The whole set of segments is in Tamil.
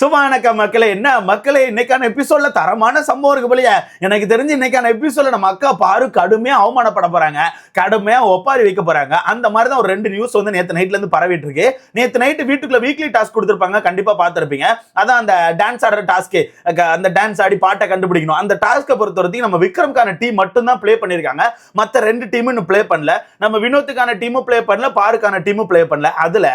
சுபானக்க மக்களே என்ன மக்களே இன்னைக்கான எபிசோட்ல தரமான சம்பவம் இருக்கு போலயே. எனக்கு தெரிஞ்சு இன்னைக்கான எபிசோட்ல நம்ம அக்கா பாரு கடுமையா அவமானப்பட போறாங்க. கடுமையா ஒப்பாரி வைக்க போறாங்க. அந்த மாதிரி தான் ஒரு ரெண்டு நியூஸ் வந்து நேத்து நைட்ல இருந்து பரவிட்டு இருக்கு. நேத்து நைட்டு வீட்டுக்குள்ள வீக்லி டாஸ்க் கொடுத்துருப்பாங்க. கண்டிப்பா பார்த்துருப்பீங்க. அதான் அந்த டான்ஸ் ஆடுற டாஸ்க்கு அந்த டான்ஸ் ஆடி பாட்டை கண்டுபிடிக்கணும். அந்த டாஸ்க்கை பொறுத்த வரைக்கும் நம்ம விக்ரம்கான டீம் மட்டும் தான் ப்ளே பண்ணிருக்காங்க மத்த ரெண்டு டீமும் இன்னும் ப்ளே பண்ணல. நம்ம வினோத்துக்கான டீமும் ப்ளே பண்ணல. பாருக்கான டீமும் ப்ளே பண்ணல. அதுல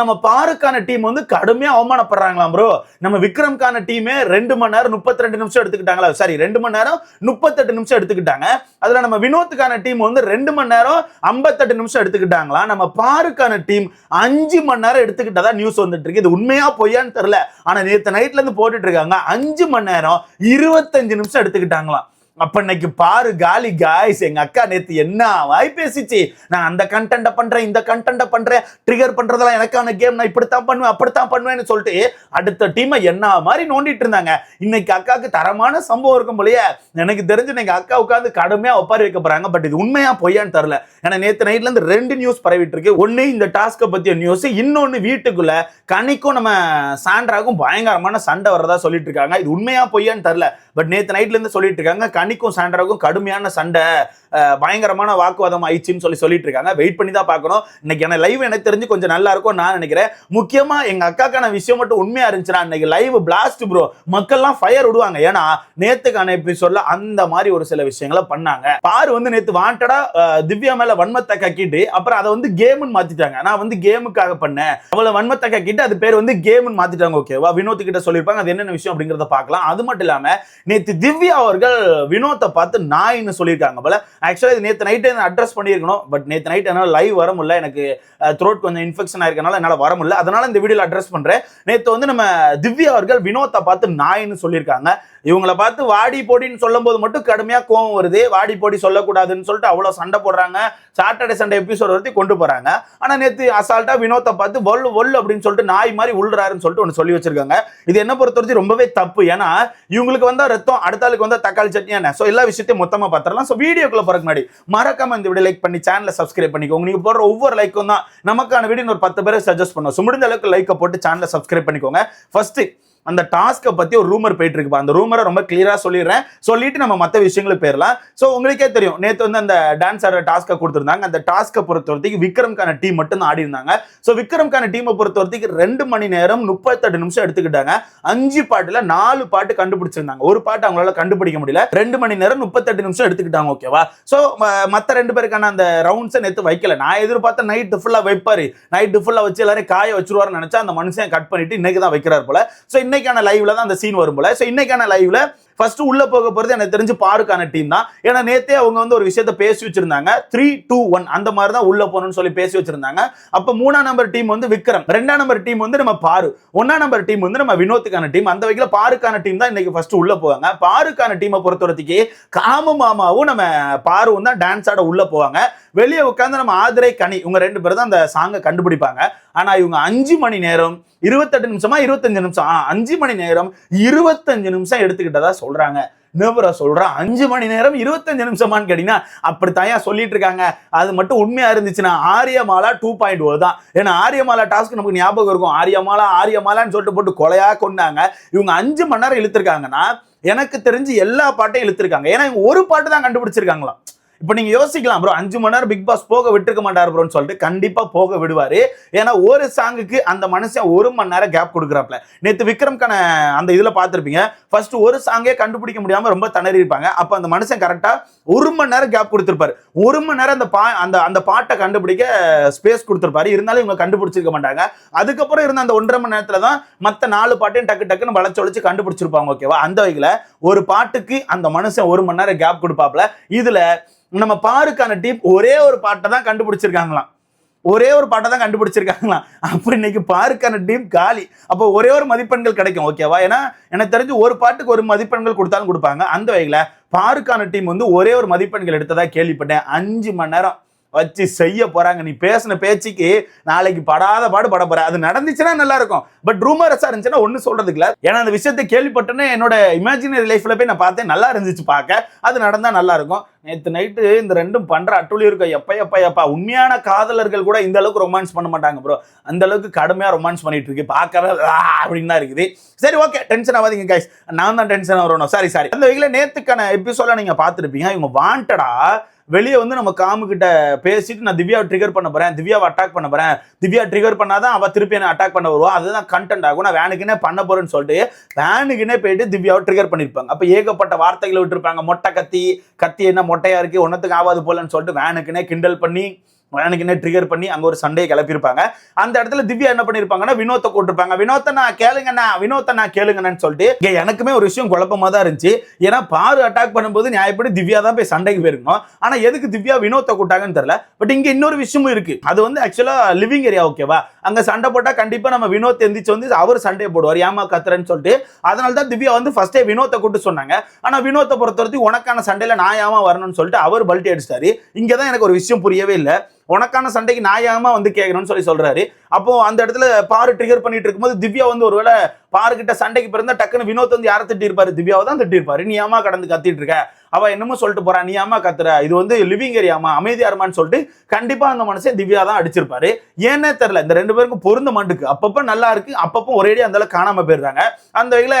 நம்ம பாருக்கான டீம் வந்து கடுமையா அவமானப்படுறாங்களாம் ப்ரோ நம்ம விக்ரம்கான டீமே ரெண்டு மணி நேரம் முப்பத்தி ரெண்டு நிமிஷம் எடுத்துக்கிட்டாங்களா? சாரி ரெண்டு மணி நேரம் முப்பத்தெட்டு நிமிஷம் எடுத்துக்கிட்டாங்க. அதுல நம்ம வினோத்துக்கான டீம் வந்து ரெண்டு மணி நேரம் ஐம்பத்தெட்டு நிமிஷம் எடுத்துக்கிட்டாங்களா? நம்ம பாருக்கான டீம் அஞ்சு மணி நேரம் எடுத்துக்கிட்டதா நியூஸ் வந்துட்டு இருக்கு. இது உண்மையா பொய்யான்னு தெரியல. ஆனா நேற்று நைட்ல இருந்து போட்டுட்டு இருக்காங்க. அஞ்சு மணி நேரம் இருபத்தஞ்சு நிமிஷம் எடுத்துக்கிட்டாங்களாம். அப்ப இன்னைக்கு பாரு காலி காய்ஸ் எங்க அக்கா நேத்து என்ன வாய் பேசிச்சு? நான் அந்த கண்டென்ட பண்றேன் இந்த கண்டென்ட பண்றேன் ட்ரிகர் பண்றதெல்லாம் எனக்கான கேம் நான் இப்படித்தான் பண்ணுவேன் அப்படித்தான் பண்ணுவேன்னு சொல்லிட்டு அடுத்த டீமை என்ன மாதிரி நோண்டிட்டு இருந்தாங்க. இன்னைக்கு அக்காவுக்கு தரமான சம்பவம் இருக்கும் போலயே எனக்கு தெரிஞ்சு எங்க அக்கா உட்காந்து கடுமையா ஒப்பாரி வைக்க போறாங்க. பட் இது உண்மையா பொய்யான்னு தரல ஏன்னா நேத்து நைட்ல இருந்து ரெண்டு நியூஸ் பரவிட்டு இருக்கு. ஒன்னு இந்த டாஸ்க்கை பத்திய நியூஸ் இன்னொன்னு வீட்டுக்குள்ள கனிக்கும் நம்ம சாண்ட்ராக்கும் பயங்கரமான சண்டை வரதா சொல்லிட்டு இருக்காங்க. இது உண்மையா பொய்யான்னு தரல பட் நேத்து நைட்ல இருந்து சொல்லிட்டு இருக்காங்க டனிக்கும் சாண்ட்ராக்கும் கடுமையான சண்டை பயங்கரமான வாக்குவாதம் ஆயிடுச்சுன்னு சொல்லி சொல்லிட்டு இருக்காங்க. வெயிட் பண்ணி தான் பார்க்கணும். இன்னைக்கு எனக்கு லைவ் எனக்கு தெரிஞ்சு கொஞ்சம் நல்லா இருக்கும் நான் நினைக்கிறேன். முக்கியமா எங்க அக்காக்கான விஷயம் மட்டும் உண்மையா இருந்துச்சுன்னா இன்னைக்கு லைவ் பிளாஸ்ட் ப்ரோ மக்கள்லாம் ஃபயர் விடுவாங்க. ஏன்னா நேத்துக்கான எபிசோட்ல அந்த மாதிரி ஒரு சில விஷயங்களை பண்ணாங்க. பாரு வந்து நேத்து வாண்டடா திவ்யா மேல வன்மத்தை கக்கிட்டு அப்புறம் அதை வந்து கேம்னு மாத்திட்டாங்க. நான் வந்து கேமுக்காக பண்ணேன். அவளை வன்மத்தை கக்கிட்டு அது பேர் வந்து கேம்னு மாத்திட்டாங்க ஓகேவா வினோத் கிட்ட சொல்லியிருப்பாங்க. அது என்னென்ன விஷயம் அப்படிங்கறத பார்க்கலாம். அது மட்டும் இல்லாம நேத்து திவ்யா அவர்கள் வினோத்தை பார்த்து நாயின்னு சொல்லியிருக்காங்க போல. ஆக்சுவலாக இது நேற்று நைட்டு அட்ரஸ் பண்ணியிருக்கணும். பட் நேற்று நைட் என்னால் லைவ் வர முடியல. எனக்கு த்ரோட் கொஞ்சம் இன்ஃபெக்ஷன் ஆயிருக்கனால என்னால் வர முடியல. அதனால இந்த வீடியோவில் அட்ரஸ் பண்ணுறேன் நேற்று வந்து நம்ம திவ்யா அவர்கள் வினோத்தை பார்த்து நாயின்னு சொல்லியிருக்காங்க. இவங்களை பார்த்து வாடி போடின்னு சொல்லும் போது மட்டும் கடுமையாக கோவம் வருது. வாடி போடி சொல்லக்கூடாதுன்னு சொல்லிட்டு அவ்வளோ சண்டை போடுறாங்க. சாட்டர்டே சண்டே எபிசோட் வரைக்கும் கொண்டு போகிறாங்க ஆனால் நேற்று அசால்ட்டாக வினோத்தை பார்த்து வொல் வொல் அப்படின்னு சொல்லிட்டு நாய் மாதிரி உள்றாருன்னு சொல்லிட்டு ஒன்று சொல்லி வச்சிருக்காங்க. இது என்ன பொறுத்த வரைக்கும் ரொம்பவே தப்பு. ஏன்னா இவங்களுக்கு வந்தால் ரத்தம் அடுத்த ஆளுக்கு வந்தால் தக்காளி சட்னி என்ன ஸோ எல்லா விஷயத்தையும் மொத்தமாக பார்த்துடலாம். ஸோ வீடியோக்குள்ள போகிறக்கு முன்னாடி மறக்காம இந்த வீடியோ லைக் பண்ணி சேனலை சப்ஸ்கிரைப் பண்ணிக்கோங்க. நீங்கள் போடுற ஒவ்வொரு லைக்கும் தான் நமக்கான வீடியோ ஒரு பத்து பேரை சஜஸ்ட் பண்ணுவோம். ஸோ முடிஞ்ச அளவுக்கு லைக்கை போட்டு சேனலை சப்ஸ்கிரைப் பண்ணிக்கோங்க. ஃபஸ்ட்டு அந்த டாஸ்க்கை பற்றி ஒரு ரூமர் போயிட்டு இருக்குப்பா அந்த ரூமரை ரொம்ப கிளியராக சொல்லிடுறேன். சொல்லிட்டு நம்ம மற்ற விஷயங்களுக்கு போயிடலாம். ஸோ உங்களுக்கே தெரியும். நேற்று வந்து அந்த டான்ஸ் ஆடுற டாஸ்க்கை கொடுத்துருந்தாங்க. அந்த டாஸ்க்கை பொறுத்த வரைக்கும் விக்ரம்கான டீம் மட்டும் தான் ஆடி இருந்தாங்க. ஸோ விக்ரம்கான டீமை பொறுத்த வரைக்கும் ரெண்டு மணி நேரம் முப்பத்தெட்டு நிமிஷம் எடுத்துக்கிட்டாங்க. அஞ்சு பாட்டில் நாலு பாட்டு கண்டுபிடிச்சிருந்தாங்க. ஒரு பாட்டு அவங்களால கண்டுபிடிக்க முடியல. ரெண்டு மணி நேரம் முப்பத்தெட்டு நிமிஷம் எடுத்துக்கிட்டாங்க ஓகேவா ஸோ மற்ற ரெண்டு பேருக்கான அந்த ரவுண்ட்ஸை நேற்று வைக்கல. நான் எதிர்பார்த்த நைட்டு ஃபுல்லாக வைப்பாரு. நைட்டு ஃபுல்லாக வச்சு எல்லாரும் காய வச்சிருவாருன்னு நினச்சா அந்த மனுஷன் கட் பண்ணிட்டு இன்னைக்கு தான் வைக்கிறார் போல. ஸோ இன்னைக்கான லைவ்ல தான் அந்த சீன் வரும் போல. ஸோ இன்னைக்கான லைவ்ல ஃபர்ஸ்ட் உள்ள போக போறது எனக்கு தெரிஞ்சு பாருக்கான டீம் தான். ஏன்னா நேத்தே அவங்க வந்து ஒரு விஷயத்த பேசி வச்சிருந்தாங்க. த்ரீ டூ ஒன் அந்த மாதிரி தான் உள்ள போகணும்னு சொல்லி பேசி வச்சிருந்தாங்க. அப்ப மூணாம் நம்பர் டீம் வந்து விக்ரம். ரெண்டாம் நம்பர் டீம் வந்து நம்ம பாரு. ஒன்னாம் நம்பர் டீம் வந்து நம்ம வினோத்துக்கான டீம் அந்த வகையில் பாருக்கான டீம் தான் இன்னைக்கு ஃபர்ஸ்ட் உள்ள போவாங்க. பாருக்கான டீமை பொறுத்தவரத்துக்கு காம மாமாவும் நம்ம பாருவும் தான் டான்ஸ் ஆட உள்ள போவாங்க. வெளியே உட்காந்து நம்ம ஆதிரை கனி இவங்க ரெண்டு பேரும் தான் அந்த சாங்கை கண்டுபிடிப்பாங்க. ஆனா இவங்க அஞ்சு மணி நேரம் இருபத்தெட்டு நிமிஷமா இருபத்தஞ்சு நிமிஷம். ஆ, அஞ்சு மணி நேரம் இருபத்தஞ்சு நிமிஷம் எடுத்துக்கிட்டதா சொல்றாங்க. நிபுரா சொல்றான் அஞ்சு மணி நேரம் இருபத்தஞ்சு நிமிஷமான்னு கேட்டீங்கன்னா அப்படித்தாயா சொல்லிட்டு இருக்காங்க. அது மட்டும் உண்மையா இருந்துச்சுன்னா ஆரியமாலா டூ பாயிண்ட் ஓ தான். ஏன்னா ஆரியமாலா டாஸ்க் நமக்கு ஞாபகம் இருக்கும். ஆரியமாலா ஆரியமாலான்னு சொல்லிட்டு போட்டு கொலையா கொண்டாங்க இவங்க அஞ்சு மணி நேரம் இழுத்துருக்காங்கன்னா எனக்கு தெரிஞ்சு எல்லா பாட்டையும் இழுத்துருக்காங்க. ஏன்னா இவங்க ஒரு பாட்டு தான் கண்டுபிடிச்சிருக்காங்களாம். இப்போ நீங்கள் யோசிக்கலாம் ப்ரோ அஞ்சு மணி நேரம் பிக் பாஸ் போக விட்டுருக்க மாட்டார் ப்ரோன்னு சொல்லிட்டு கண்டிப்பாக போக விடுவார். ஏன்னா ஒரு சாங்குக்கு அந்த மனுஷன் ஒரு மணி நேரம் கேப் கொடுக்குறாப்ல நேற்று விக்ரம்கான அந்த இதில் பார்த்துருப்பீங்க. ஃபர்ஸ்ட் ஒரு சாங்கே கண்டுபிடிக்க முடியாமல் ரொம்ப தணறி இருப்பாங்க அப்போ அந்த மனுஷன் கரெக்டாக ஒரு மணி நேரம் கேப் கொடுத்துருப்பாரு. ஒரு மணி நேரம் அந்த பா அந்த அந்த பாட்டை கண்டுபிடிக்க ஸ்பேஸ் கொடுத்துருப்பாரு. இருந்தாலும் இவங்க கண்டுபிடிச்சிருக்க மாட்டாங்க. அதுக்கப்புறம் இருந்த அந்த ஒன்றரை மணி நேரத்தில் தான் மற்ற நாலு பாட்டையும் டக்கு டக்குன்னு வளைச்சு வளைச்சு கண்டுபிடிச்சிருப்பாங்க ஓகேவா அந்த வகையில் ஒரு பாட்டுக்கு அந்த மனுஷன் ஒரு மணி நேரம் கேப் கொடுப்பாப்ல இதில் நம்ம பாருக்கான டீம் ஒரே ஒரு பாட்டை தான் கண்டுபிடிச்சிருக்காங்களாம். ஒரே ஒரு பாட்டை தான் கண்டுபிடிச்சிருக்காங்களாம். அப்போ இன்னைக்கு பாருக்கான டீம் காலி. அப்போ ஒரே ஒரு மதிப்பெண்கள் கிடைக்கும். ஓகேவா ஏன்னா எனக்கு தெரிஞ்சு ஒரு பாட்டுக்கு ஒரு மதிப்பெண்கள் கொடுத்தாலும் கொடுப்பாங்க. அந்த வகையில் பாருக்கான டீம் வந்து ஒரே ஒரு மதிப்பெண்கள் எடுத்ததாக கேள்விப்பட்டேன். அஞ்சு மணி நேரம். வச்சு செய்ய போறாங்க. நீ பேசின பேச்சுக்கு நாளைக்கு படாத பாடு பட போற. அது நடந்துச்சுன்னா நல்லா இருக்கும் பட் ரூமரஸா இருந்துச்சுன்னா ஒன்றும் சொல்றதுக்கு இல்ல. ஏன்னா அந்த விஷயத்தை கேள்விப்பட்டேன்னு என்னோட இமேஜினரி லைஃப்ல போய் நான் பார்த்தேன். நல்லா இருந்துச்சு பார்க்க. அது நடந்தா நல்லா இருக்கும் நேற்று நைட்டு இந்த ரெண்டும் பண்ற அட்டுழி இருக்கும் எப்ப எப்ப எப்பா. உண்மையான காதலர்கள் கூட இந்த அளவுக்கு ரொமான்ஸ் பண்ண மாட்டாங்க ப்ரோ அந்த அளவுக்கு கடுமையா ரொமான்ஸ் பண்ணிட்டு இருக்கு. பார்க்கவே அப்படின்னு தான் இருக்குது. சரி ஓகே டென்ஷன் ஆகாதீங்க கைஸ் நான் தான் டென்ஷன் வரணும் சாரி சாரி. அந்த வகையில் நேத்துக்கான எபிசோட நீங்க பார்த்துருப்பீங்க. இவங்க வாண்டடா வெளியே வந்து நம்ம காமு கிட்ட பேசிட்டு நான் திவ்யாவை ட்ரிகர் பண்ண போறேன் திவ்யாவை அட்டாக் பண்ண போறேன். திவ்யா ட்ரிகர் பண்ணாதான் அவ திருப்பி என்ன அட்டாக் பண்ண வருவா. அதுதான் கண்டென்ட் ஆகும். நான் வேனுக்குனே பண்ண போறேன்னு சொல்லிட்டு வேனுக்குனே போயிட்டு திவ்யாவை ட்ரிகர் பண்ணிருப்பாங்க. அப்ப ஏகப்பட்ட வார்த்தைகளை விட்டுருப்பாங்க. மொட்டை கத்தி கத்தி என்ன மொட்டையா இருக்கு ஒன்னத்துக்கு ஆகாது போலன்னு சொல்லிட்டு வேனுக்குனே கிண்டல் பண்ணி என்ன ட்ரிகர் பண்ணி அங்க ஒரு சண்டையை கிளப்பியிருப்பாங்க. அந்த இடத்துல திவ்யா என்ன பண்ணிருப்பாங்கன்னா வினோத்தை கூட்டிருப்பாங்க. வினோத்தை நான் கேளுங்கண்ணா வினோத்தை நான் கேளுங்கன்னு சொல்லிட்டு எனக்குமே ஒரு விஷயம் குழப்பமா தான் இருந்துச்சு. ஏன்னா பாரு அட்டாக் பண்ணும்போது நியாயப்படி திவ்யா தான் போய் சண்டைக்கு போயிருக்கணும். ஆனா எதுக்கு திவ்யா வினோத்தை கூட்டாங்கன்னு தெரியல. பட் இங்க இன்னொரு விஷயமும் இருக்கு. அது வந்து ஆக்சுவலா லிவிங் ஏரியா ஓகேவா அங்க சண்டை போட்டா கண்டிப்பா நம்ம வினோத் எந்திரிச்சு வந்து அவர் சண்டையை போடுவார். ஏமா கத்துறேன்னு சொல்லிட்டு. அதனால தான் திவ்யா வந்து ஃபர்ஸ்டே வினோத்தை கூட்டு சொன்னாங்க. ஆனா வினோத்தை பொறுத்த வரைக்கும் உனக்கான சண்டையில நான் ஏமா வரணும்னு சொல்லிட்டு அவர் பல்ட்டி அடிச்சிட்டாரு. இங்கே தான் எனக்கு ஒரு விஷயம் புரியவே இல்லை. உனக்கான சண்டைக்கு நான் வந்து கேட்கணும்னு சொல்லி சொல்றாரு. அப்போ அந்த இடத்துல பாரு ட்ரிகர் பண்ணிட்டு இருக்கும்போது திவ்யா வந்து ஒருவேளை பாரு கிட்ட சண்டைக்கு பிறந்தா டக்குன்னு வினோத் வந்து யாரை திட்டிருப்பாரு திவ்யாவை தான் திட்டிருப்பாரு நீ ஏமா கடந்து கத்திட்டு இருக்க? அவ என்னமோ சொல்லிட்டு போறா நீ ஏமா கத்துற? இது வந்து லிவிங் ஏரியாமா அமைதியா இருமான்னு சொல்லிட்டு கண்டிப்பா அந்த மனுஷன் திவ்யா தான் அடிச்சிருப்பாரு. ஏன்னே தெரியல இந்த ரெண்டு பேருக்கும் பொருந்த மாட்டுக்கு. அப்பப்ப நல்லா இருக்கு அப்பப்போ ஒரேடியா அந்த அளவுக்கு காணாம போயிடுறாங்க. அந்த வகையில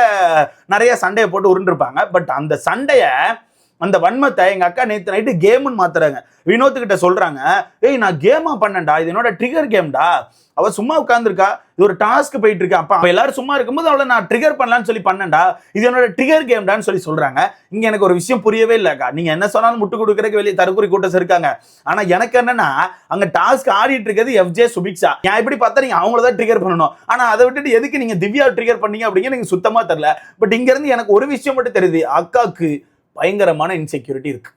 நிறைய சண்டையை போட்டு உருண்டிருப்பாங்க. பட் அந்த சண்டையை அந்த வன்மத்தை எங்கள் அக்கா நேற்று நைட்டு கேம்னு மாத்துறாங்க. வினோத்துக்கிட்ட சொல்கிறாங்க ஏய் நான் கேமா பண்ணேன்டா. இது என்னோட ட்ரிகர் கேம்டா அவள் சும்மா உட்காந்துருக்கா இது ஒரு டாஸ்க் போயிட்டு இருக்கா அப்போ எல்லாரும் சும்மா இருக்கும்போது அவளை நான் ட்ரிகர் பண்ணலான்னு சொல்லி பண்ணேன்டா. இது என்னோட ட்ரிகர் கேம்டான்னு சொல்லி சொல்கிறாங்க இங்கே எனக்கு ஒரு விஷயம் புரியவே இல்லைக்கா நீங்கள் என்ன சொன்னாலும் முட்டு கொடுக்குறதுக்கு வெளியே தருக்குறி கூட்டஸ் இருக்காங்க. ஆனால் எனக்கு என்னன்னா அங்கே டாஸ்க் ஆடிட்டு இருக்கிறது எஃப்ஜே சுபிக்ஷா நான் எப்படி பார்த்தா நீங்கள் அவங்கள தான் ட்ரிகர் பண்ணணும். ஆனால் அதை விட்டுட்டு எதுக்கு நீங்கள் திவ்யா ட்ரிகர் பண்ணீங்க அப்படிங்கிற எனக்கு சுத்தமாக தெரியல. பட் இங்கேருந்து எனக்கு ஒரு விஷயம் மட்டும் தெரியுது. அக்காவுக்கு பயங்கரமான இன்செக்யூரிட்டி இருக்கு.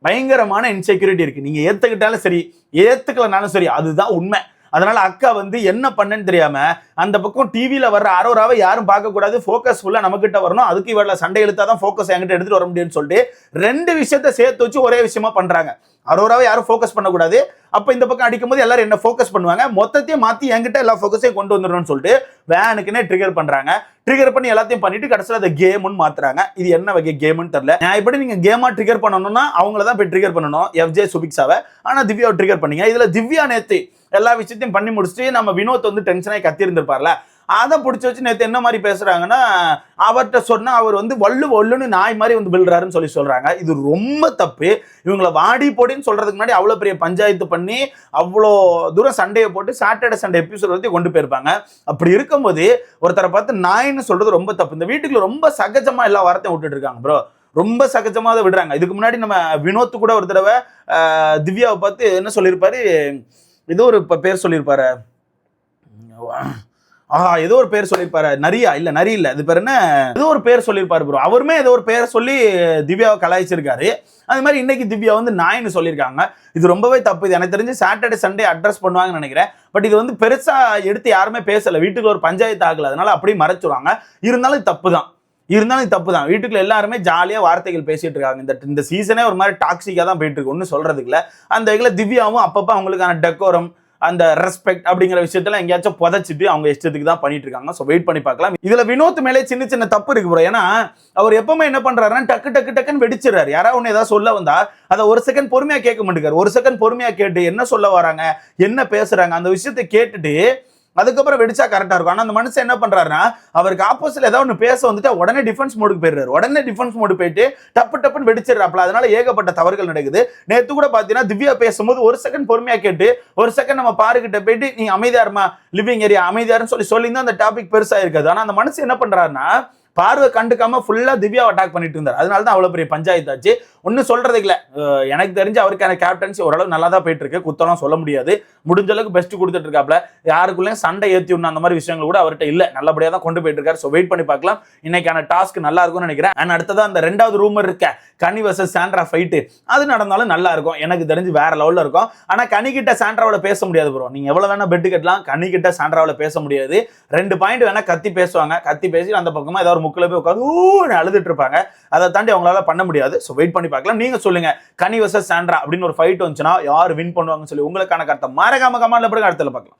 பயங்கரமான இன்செக்யூரிட்டி இருக்கு. நீங்க ஏத்துக்கிட்டாலும் சரி ஏத்துக்கலனாலும் சரி அதுதான் உண்மை. அதனால அக்கா வந்து என்ன பண்ணேன்னு தெரியாம அந்த பக்கம் டிவியில் வர்ற அரோராவை யாரும் பார்க்கக்கூடாது. ஃபோக்கஸ் ஃபுல்லாக நம்ம வரணும். அதுக்கு இவரில் சண்டை இழுத்தா தான் ஃபோக்கஸ் என்கிட்ட எடுத்துகிட்டு வர முடியும்னு சொல்லிட்டு ரெண்டு விஷயத்த சேர்த்து வச்சு ஒரே விஷயமா பண்ணுறாங்க அரோராவை யாரும் ஃபோக்கஸ் பண்ணக்கூடாது. அப்போ இந்த பக்கம் அடிக்கும்போது எல்லாரும் என்ன ஃபோக்கஸ் பண்ணுவாங்க? மொத்தத்தையும் மாற்றி என்கிட்ட எல்லா ஃபோக்கஸையும் கொண்டு வந்துடணும்னு சொல்லிட்டு வேனுக்குன்னே ட்ரிகர் பண்ணுறாங்க ட்ரிகர் பண்ணி எல்லாத்தையும் பண்ணிட்டு கடைசியில் அதை கேம்னு மாத்துறாங்க. இது என்ன வகை கேம்னு தெரியல. நான் இப்படி நீங்கள் கேமா ட்ரிகர் பண்ணணும்னா அவங்கள தான் போய் ட்ரிகர் பண்ணணும். எஃப்ஜே சுபிக்ஸாவை ஆனால் திவ்யாவை ட்ரிகர் பண்ணீங்க. இதில் திவ்யா நேத்து எல்லா விஷயத்தையும் பண்ணி முடிச்சுட்டு நம்ம வினோத் வந்து டென்ஷனாக கத்திருந்திருப்பாங்க இருப்பார்ல அதை பிடிச்சி வச்சு நேற்று என்ன மாதிரி பேசுறாங்கன்னா அவர்கிட்ட சொன்னா அவர் வந்து வள்ளு வல்லுன்னு நாய் மாதிரி வந்து விழுறாருன்னு சொல்லி சொல்றாங்க. இது ரொம்ப தப்பு. இவங்கள வாடி போடின்னு சொல்றதுக்கு முன்னாடி அவ்வளோ பெரிய பஞ்சாயத்து பண்ணி அவ்வளோ தூரம் சண்டையை போட்டு சாட்டர்டே சண்டே எபிசோட் வந்து கொண்டு போயிருப்பாங்க. அப்படி இருக்கும்போது ஒருத்தரை பார்த்து நாயின்னு சொல்றது ரொம்ப தப்பு. இந்த வீட்டுக்குள்ள ரொம்ப சகஜமா எல்லா வாரத்தையும் விட்டுட்டு இருக்காங்க ப்ரோ ரொம்ப சகஜமா அதை விடுறாங்க. இதுக்கு முன்னாடி நம்ம வினோத் கூட ஒரு தடவை திவ்யாவை பார்த்து என்ன சொல்லியிருப்பாரு? ஏதோ ஒரு பேர் சொல்லியிருப்பாரு. ஆஹா ஏதோ ஒரு பேர் சொல்லியிருப்பாரு. நரியா? இல்ல நரி இல்ல. இது பேர் என்ன? ஏதோ ஒரு பேர் சொல்லியிருப்பாரு ப்ரோ அவருமே ஏதோ ஒரு பேரை சொல்லி திவ்யாவை கலாய்ச்சிருக்காரு. அது மாதிரி இன்னைக்கு திவ்யா வந்து நாயின்னு சொல்லியிருக்காங்க. இது ரொம்பவே தப்பு. இது எனக்கு தெரிஞ்சு சாட்டர்டே சண்டே அட்ரஸ் பண்ணுவாங்கன்னு நினைக்கிறேன். பட் இது வந்து பெருசா எடுத்து யாருமே பேசல. வீட்டுக்கு ஒரு பஞ்சாயத்து ஆகல. அதனால அப்படியே மறைச்சிருவாங்க. இருந்தாலும் இது தப்பு தான். இருந்தாலும் இது தப்பு தான். வீட்டுக்குள்ள எல்லாருமே ஜாலியாக வார்த்தைகள் பேசிட்டு இருக்காங்க. இந்த இந்த சீசனே ஒரு மாதிரி டாக்ஸிக்காக தான் போயிட்டு இருக்கு. ஒன்றும் சொல்றதுக்கு அந்த வகையில் திவ்யாவும் அப்பப்போ அவங்களுக்கான டெக்கோரம் அந்த ரெஸ்பெக்ட் அப்படிங்கிற விஷயத்துல எங்கேயாச்சும் புதைச்சிட்டு அவங்க இஷ்டத்துக்கு தான் பண்ணிட்டு இருக்காங்க ஸோ வெயிட் பண்ணி பார்க்கலாம். இதுல வினோத் மேலே சின்ன சின்ன தப்பு இருக்கு ப்ரோ ஏன்னா அவர் எப்பவுமே என்ன பண்றாருன்னா டக்கு டக்கு டக்குன்னு வெடிச்சிடறாரு. யாராவது ஒன்று ஏதாவது சொல்ல வந்தா அதை ஒரு செகண்ட் பொறுமையா கேட்க மாட்டேங்காரு ஒரு செகண்ட் பொறுமையா கேட்டு என்ன சொல்ல வராங்க என்ன பேசுறாங்க அந்த விஷயத்தை கேட்டுட்டு அதுக்கப்புறம் வெடிச்சா கரெக்டாக இருக்கும். ஆனால் அந்த மனுஷன் என்ன பண்ணுறாருன்னா அவருக்கு ஆப்போசிட்ல ஏதாவது ஒன்று பேச வந்துட்டு உடனே டிஃபென்ஸ் மோடுக்கு போயிடுறாரு. உடனே டிஃபென்ஸ் மோடு போயிட்டு டப்பு டப்புன்னு வெடிச்சிடறாப்புல. அதனால ஏகப்பட்ட தவறுகள் நடக்குது. நேற்று கூட பார்த்தீங்கன்னா திவ்யா பேசும்போது ஒரு செகண்ட் பொறுமையாக கேட்டு ஒரு செகண்ட் நம்ம பாருகிட்ட போயிட்டு நீ அமைதியா இருமா லிவிங் ஏரியா அமைதியாருன்னு சொல்லி சொல்லியிருந்தா அந்த டாபிக் பெருசாக இருக்காது ஆனால் அந்த மனுஷன் என்ன பண்ணுறாருன்னா பார்வை கண்டுக்காம ஃபுல்லா திவ்யாவை அட்டாக் பண்ணிட்டு இருந்தார். அதனால தான் அவ்வளவு பெரிய பஞ்சாயத்து ஆச்சு. ஒன்றும் சொல்றது இல்ல. எனக்கு தெரிஞ்சு அவருக்கான கேப்டன்சி ஓரளவு நல்லா தான் போயிட்டு இருக்கு. குத்தலாம் சொல்ல முடியாது. முடிஞ்ச அளவுக்கு பெஸ்ட் கொடுத்துட்டு இருக்காப்ல. யாருக்குள்ளேயும் சண்டை ஏத்தி விடணும் அந்த மாதிரி விஷயங்கள் கூட அவர்கிட்ட இல்ல. நல்லபடியா தான் கொண்டு போயிட்டு இருக்காரு. ஸோ வெயிட் பண்ணி பார்க்கலாம். இன்னைக்கான டாஸ்க் நல்லா இருக்கும்னு நினைக்கிறேன். அண்ட் அடுத்ததா அந்த ரெண்டாவது ரூமர் இருக்க கனி வர்சஸ் சாண்ட்ரா ஃபைட்டு அது நடந்தாலும் நல்லா இருக்கும். எனக்கு தெரிஞ்சு வேற லெவலில் இருக்கும். ஆனால் கனி கிட்ட சாண்ட்ராவோட பேச முடியாது ப்ரோ நீங்கள் எவ்வளோ வேணா பெட்டு கட்டலாம். கனி கிட்ட பேச முடியாது. ரெண்டு பாயிண்ட் வேணா கத்தி பேசுவாங்க. கத்தி பேசி அந்த பக்கமாக ஏதாவது முக்கில் போய் உட்காந்து ஊன்னு அழுதுட்டு இருப்பாங்க. அதை தாண்டி அவங்களால பண்ண முடியாது. ஸோ வெயிட் பண்ணி பார்க்கலாம். நீங்க சொல்லுங்க. கனி வர்சஸ் சாண்ட்ரா அப்படின்னு ஒரு ஃபைட் வந்துச்சுன்னா யார் வின் பண்ணுவாங்கன்னு சொல்லி உங்களுக்கான கருத்தை மறக்காம கமாண்டில் போடுங்க. அடுத்தல பார்க்கலாம்.